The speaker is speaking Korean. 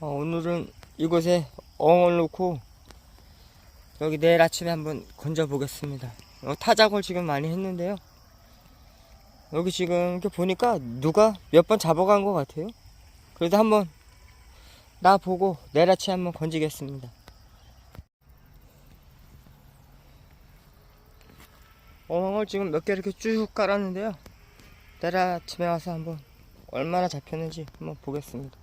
어, 오늘은 이곳에 엉을 놓고 여기 내일 아침에 한번 건져 보겠습니다. 어, 타작을 지금 많이 했는데요. 여기 지금 이렇게 보니까 누가 몇 번 잡아간 것 같아요. 그래도 한번 나 보고 내일 아침에 한번 건지겠습니다. 어항을 지금 몇 개 이렇게 쭉 깔았는데요. 내일 아침에 와서 한번 얼마나 잡혔는지 한번 보겠습니다.